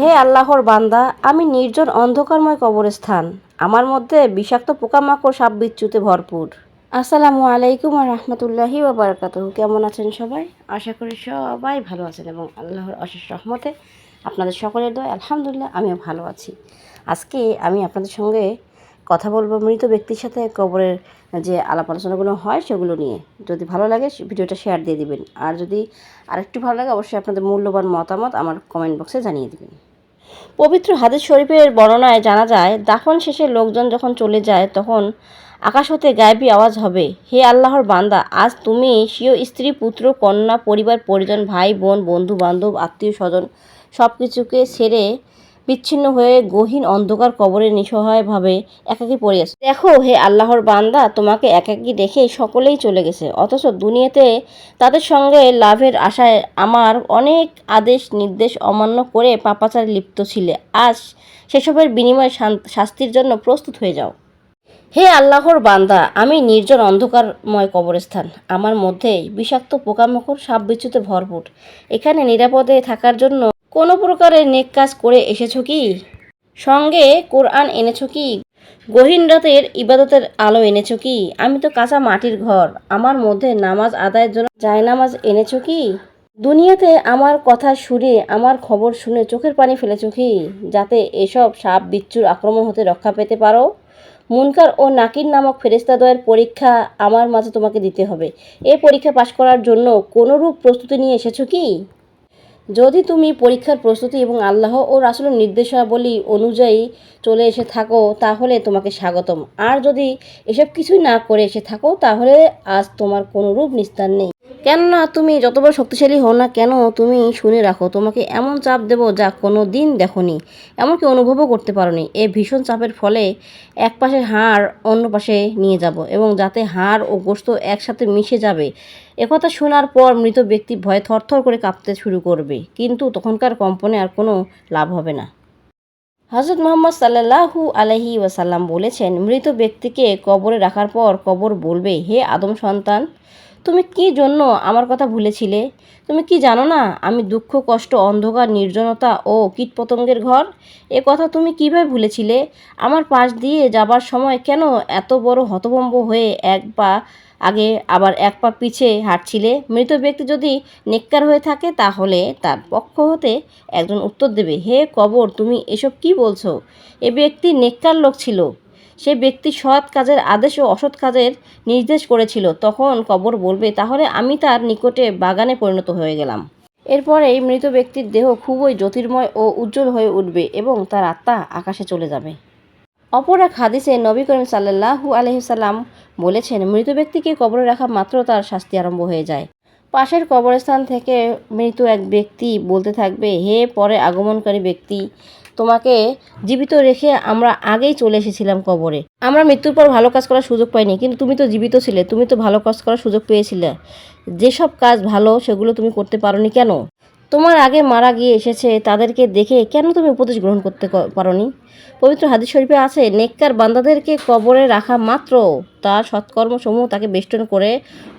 হে আল্লাহর বান্দা, আমি নির্জন অন্ধকারময় কবরস্থান। আমার মধ্যে বিষাক্ত পোকামাকড় সাপ বিচ্যুতে ভরপুর। আসসালামু আলাইকুম আর রহমতুল্লাহি বারাকাত কেমন আছেন সবাই? আশা করি সবাই ভালো আছেন এবং আল্লাহর অশেষ রহমতে আপনাদের সকলের দয় আলহামদুলিল্লাহ আমিও ভালো আছি। আজকে আমি আপনাদের সঙ্গে কথা বলব মৃত ব্যক্তির সাথে কবরের যে আলাপ আলোচনাগুলো হয় সেগুলো নিয়ে। যদি ভালো লাগে ভিডিওটা শেয়ার দিয়ে দিবেন। আর যদি আরেকটু ভালো লাগে, অবশ্যই আপনাদের মূল্যবান মতামত আমার কমেন্ট বক্সে জানিয়ে দিবেন। পবিত্র হাদিস শরীফের বর্ণনায় জানা যায়, দাফন শেষে লোকজন যখন চলে যায়, তখন আকাশ হতে গায়েবী আওয়াজ হবে। হে আল্লাহর বান্দা, আজ তুমি স্বীয় স্ত্রী, পুত্র, কন্যা, পরিবার, পরিজন, ভাই, বোন বন্ধু বান্ধব আত্মীয় স্বজন সব কিছুকে ছেড়ে বিচ্ছিন্ন হয়ে গহীন অন্ধকার কবরে নিঃসহায়ভাবে একাকী পড়ে আছে। দেখো হে আল্লাহর বান্দা, তোমাকে একাকী দেখে সকলেই চলে গেছে, অথচ দুনিয়াতে তাদের সঙ্গে লাভের আশায় আমার অনেক আদেশ, নির্দেশ অমান্য করে পাপাচারে লিপ্ত ছিলে। আজ সেসবের বিনিময়ে শাস্তির জন্য প্রস্তুত হয়ে যাও। হে আল্লাহর বান্দা, আমি নির্জন অন্ধকারময় কবরস্থান। আমার মধ্যে বিষাক্ত পোকামাকড় সাপ বিচ্যুতে ভরপুর এখানে নিরাপদে থাকার জন্য কোনো প্রকারের নেক কাজ করে এসেছ কি? সঙ্গে কোরআন এনেছো কি? গহীন রাতের ইবাদতের আলো এনেছো কি? আমি তো কাঁচা মাটির ঘর, আমার মধ্যে নামাজ আদায়ের জন্য জায়নামাজ এনেছো কি? দুনিয়াতে আমার কথা শুনে, আমার খবর শুনে চোখের পানি ফেলেছো কি? যাতে এসব সাপ বিচ্ছুর আক্রমণ হতে রক্ষা পেতে পারো? মুনকার ও নাকির নামক ফেরেস্তাদয়ের পরীক্ষা আমার মাঝে তোমাকে দিতে হবে। এ পরীক্ষা পাশ করার জন্য কোনোরূপ প্রস্তুতি নিয়ে এসেছ কি? যদি তুমি পরীক্ষার প্রস্তুতি এবং আল্লাহ ও রাসুলের নির্দেশাবলী অনুযায়ী চলে এসে থাকো, তাহলে তোমাকে স্বাগতম। আর যদি এসব কিছুই না করে এসে থাকো, তাহলে আজ তোমার কোনো রূপ নিস্তার নেই। কেননা তুমি যত বড় শক্তিশালী হও না কেন, তুমি শুনে রাখো, তোমাকে এমন চাপ দেব যা কোনো দিন দেখনি, এমনকি অনুভবও করতে পারোনি। এই ভীষণ চাপের ফলে এক পাশে হাড়, অন্য পাশে নিয়ে যাব এবং যাতে হাড় ও গোস্ত একসাথে মিশে যাবে। একথা শোনার পর মৃত ব্যক্তি ভয়ে থরথর করে কাঁপতে শুরু করবে, কিন্তু তখনকার কম্পনে আর কোনো লাভ হবে না। হজরত মোহাম্মদ সাল্লাহু আলহি ওয়াসাল্লাম বলেছেন, মৃত ব্যক্তিকে কবরে রাখার পর কবর বলবে, হে আদম সন্তান তুমি কি জন্য আমার কথা ভুলেছিলে? তুমি কি জানো না আমি দুঃখ, কষ্ট, অন্ধকার, নির্জনতা ও কীটপতঙ্গের ঘর? এ কথা তুমি কীভাবে ভুলেছিলে? আমার পাশ দিয়ে যাবার সময় কেন এত বড় হতভম্ব হয়ে এক পা আগে আবার এক পা পিছে হাঁটছিলে? মৃত ব্যক্তি যদি নেককার হয়ে থাকে তাহলে তার পক্ষ হতে একজন উত্তর দেবে। হে কবর, তুমি এসব কি বলছো? এ ব্যক্তি নেককার লোক ছিল। সে ব্যক্তি সৎ কাজের আদেশ ও অসৎ কাজের নির্দেশ করেছিল। তখন কবর বলবে, তাহলে আমি তার নিকটে বাগানে পরিণত হয়ে গেলাম। এরপরে এই মৃত ব্যক্তির দেহ খুবই জ্যোতির্ময় ও উজ্জ্বল হয়ে উঠবে এবং তার আত্মা আকাশে চলে যাবে। অপর এক হাদিসে নবী করিম সাল্লাহু আলহিসাল্লাম বলেছেন, মৃত ব্যক্তিকে কবরে রাখা মাত্র তার শাস্তি আরম্ভ হয়ে যায়। পাশের কবরস্থান থেকে মৃত এক ব্যক্তি বলতে থাকবে, হে পরে আগমনকারী ব্যক্তি তোমাকে জীবিত রেখে আমরা আগেই চলে এসেছিলাম কবরে। আমরা মৃত্যুর পর ভালো কাজ করার সুযোগ পাইনি, কিন্তু তুমি তো জীবিত ছিলে, তুমি তো ভালো কাজ করার সুযোগ পেয়েছিলে। যেসব কাজ ভালো, সেগুলো তুমি করতে পারোনি কেন? তোমার আগে মারা গিয়ে এসেছে, তাদেরকে দেখে কেন তুমি উপদেশ গ্রহণ করতে পারোনি? পবিত্র হাদিস শরীফে আছে, নেককার বান্দাদেরকে কবরে রাখা মাত্র, তার সৎকর্মসমূহ তাকে বেষ্টন করে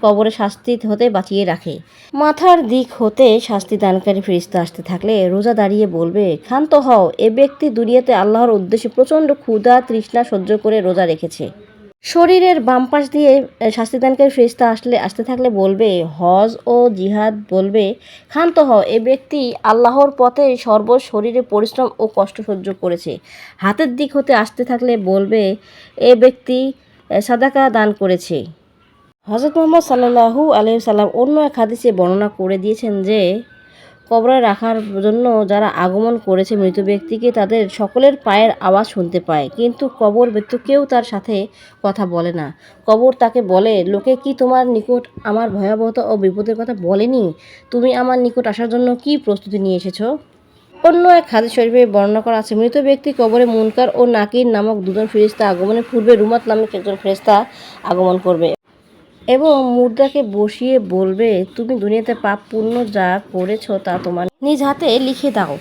কবরে শাস্তি হতে বাঁচিয়ে রাখে। মাথার দিক হতে শাস্তি দানকারী ফেরিস্তা আসতে থাকলে রোজা দাঁড়িয়ে বলবে, ক্ষান্ত হও, এ ব্যক্তি দুনিয়াতে আল্লাহর উদ্দেশ্যে প্রচণ্ড ক্ষুধা তৃষ্ণা সহ্য করে রোজা রেখেছে। শরীরের বাম পাশ দিয়ে শাস্তিদানকারী ফেরিস্তা আসলে, আসতে থাকলে বলবে, হজ ও জিহাদ বলবে, ক্ষান্ত হও। এ ব্যক্তি আল্লাহর পথে সর্ব শরীরে পরিশ্রম ও কষ্ট সহ্য করেছে। হাতের দিক হতে আসতে থাকলে বলবে, এ ব্যক্তি সাদাকা দান করেছে। হজরত মোহাম্মদ সাল্লাহু আলহি সাল্লাম অন্য এক হাদিসে বর্ণনা করে দিয়েছেন যে কবরে রাখার জন্য যারা আগমন করেছে মৃত ব্যক্তিকে, তাদের সকলের পায়ের আওয়াজ শুনতে পায়। কিন্তু কবর ব্যক্তি কেউ তার সাথে কথা বলে না। কবর তাকে বলে, লোকে কি তোমার নিকট আমার ভয়াবহতা ও বিপদের কথা বলেনি? তুমি আমার নিকট আসার জন্য কি প্রস্তুতি নিয়ে এসেছ? অন্য এক হাদিস শরীফে বর্ণনা করা আছে, মৃত ব্যক্তি কবরে মুনকার ও নাকির নামক দুজন ফেরিস্তা আগমনের পূর্বে রুমাত নামক একজন ফেরিস্তা আগমন করবে। এবং মুদ্রাকে বসিয়ে বলবে, তুমি দুনিয়াতে পাপ পূর্ণ যা করেছ তা তোমার নিজ হাতে লিখে দাও।